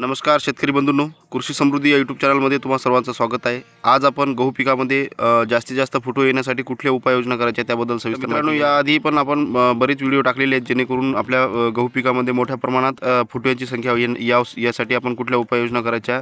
नमस्कार शेतकरी बंधूंनो. कृषी समृद्धी या यूट्यूब चॅनलमध्ये तुम्हा सर्वांचं स्वागत आहे. आज आपण गहू पिकामध्ये जास्तीत जास्त फुटवे येण्यासाठी कुठल्या उपाययोजना करायच्या त्याबद्दल सविस्तर मित्रांनो याआधी पण आपण बरेच व्हिडिओ टाकलेले आहेत जेणेकरून आपल्या गहू पिकामध्ये मोठ्या प्रमाणात फुटव्यांची संख्या या यासाठी आपण कुठल्या उपाययोजना करायच्या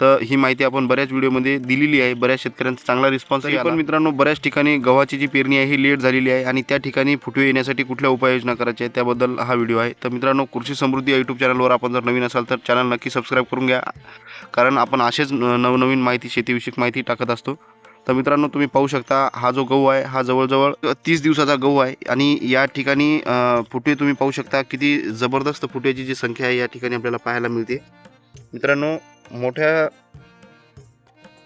तर ही माहिती आपण बऱ्याच व्हिडिओमध्ये दिलेली आहे. बऱ्याच शेतकऱ्यांचा चांगला रिस्पॉन्स आहे पण मित्रांनो बऱ्याच ठिकाणी गव्हाची जी पेरणी आहे ही लेट झालेली आहे आणि त्या ठिकाणी फुटवे येण्यासाठी कुठल्या उपाययोजना करायच्या त्याबद्दल हा व्हिडिओ आहे. तर मित्रांनो कृषी समृद्धी या यूट्यूब चॅनलवर आपण जर नवीन असाल तर चॅनल नक्की सबस्क्राईब करून घ्या. कारण आपण असेच नवनवीन माहिती शेतीविषयक माहिती टाकत असतो. तर मित्रांनो तुम्ही पाहू शकता हा जो गहू आहे हा जवळजवळ तीस दिवसाचा गहू आहे आणि या ठिकाणी फुटे फुटवे तुम्ही पाहू शकता किती जबरदस्त फुटव्याची जी संख्या आहे या ठिकाणी आपल्याला पाहायला मिळते. मित्रांनो मोठ्या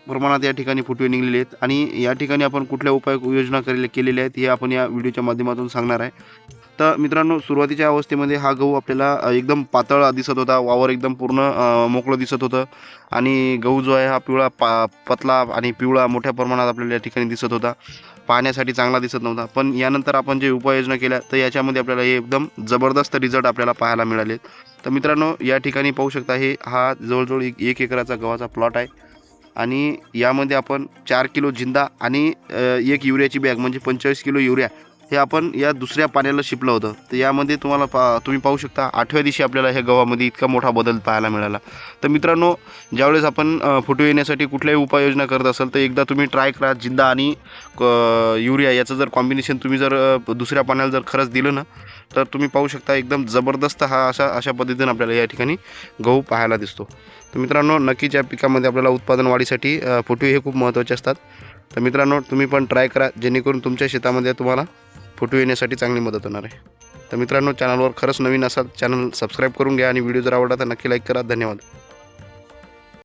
प्रमाणात या ठिकाणी फुटवे निघलेले आहेत आणि या ठिकाणी आपण कुठल्या उपाय योजना केलेल्या आहेत हे आपण या व्हिडिओच्या माध्यमातून सांगणार आहे. तर मित्रांनो सुरुवातीच्या अवस्थेमध्ये हा गहू आपल्याला एकदम पातळ दिसत होता. वावर एकदम पूर्ण मोकळं दिसत होतं. आणि गहू जो आहे हा पिवळा पा पतला आणि पिवळा मोठ्या प्रमाणात आपल्याला या ठिकाणी दिसत होता. पाहण्यासाठी चांगला दिसत नव्हता. पण यानंतर आपण जे उपाययोजना केल्या तर याच्यामध्ये आपल्याला हे एकदम जबरदस्त रिझल्ट आपल्याला पाहायला मिळाले तर मित्रांनो या ठिकाणी पाहू शकता हे हा जवळजवळ एक एक एकराचा गव्हाचा प्लॉट आहे. आणि यामध्ये आपण चार किलो जिंदा आणि एक युरियाची बॅग म्हणजे पंचेचाळीस किलो युरिया हे आपण या दुसऱ्या पाण्याला शिपलं होतं. तर यामध्ये तुम्हाला पा तुम्ही पाहू शकता आठव्या दिवशी आपल्याला ह्या गव्हामध्ये इतका मोठा बदल पाहायला मिळाला. तर मित्रांनो ज्यावेळेस आपण फोटो येण्यासाठी कुठल्याही उपाययोजना करत असाल तर एकदा तुम्ही ट्राय करा जिंदा आणि क- युरिया याचं जर कॉम्बिनेशन तुम्ही जर दुसऱ्या पाण्याला जर खरंच दिलं ना तर तुम्ही पाहू शकता एकदम जबरदस्त हा अशा अशा पद्धतीनं आपल्याला या ठिकाणी गहू पाहायला दिसतो. तर मित्रांनो नक्कीच या पिकामध्ये आपल्याला उत्पादन वाढीसाठी फुटवे हे खूप महत्त्वाचे असतात. तर मित्रांनो तुम्ही पण ट्राय करा जेणेकरून तुमच्या शेतामध्ये तुम्हाला फुटवे येण्यासाठी चांगली मदत होणार आहे. तर मित्रांनो चॅनलवर खरंच नवीन असाल चॅनल सबस्क्राईब करून घ्या आणि व्हिडिओ जर आवडला तर नक्की लाईक करा. धन्यवाद.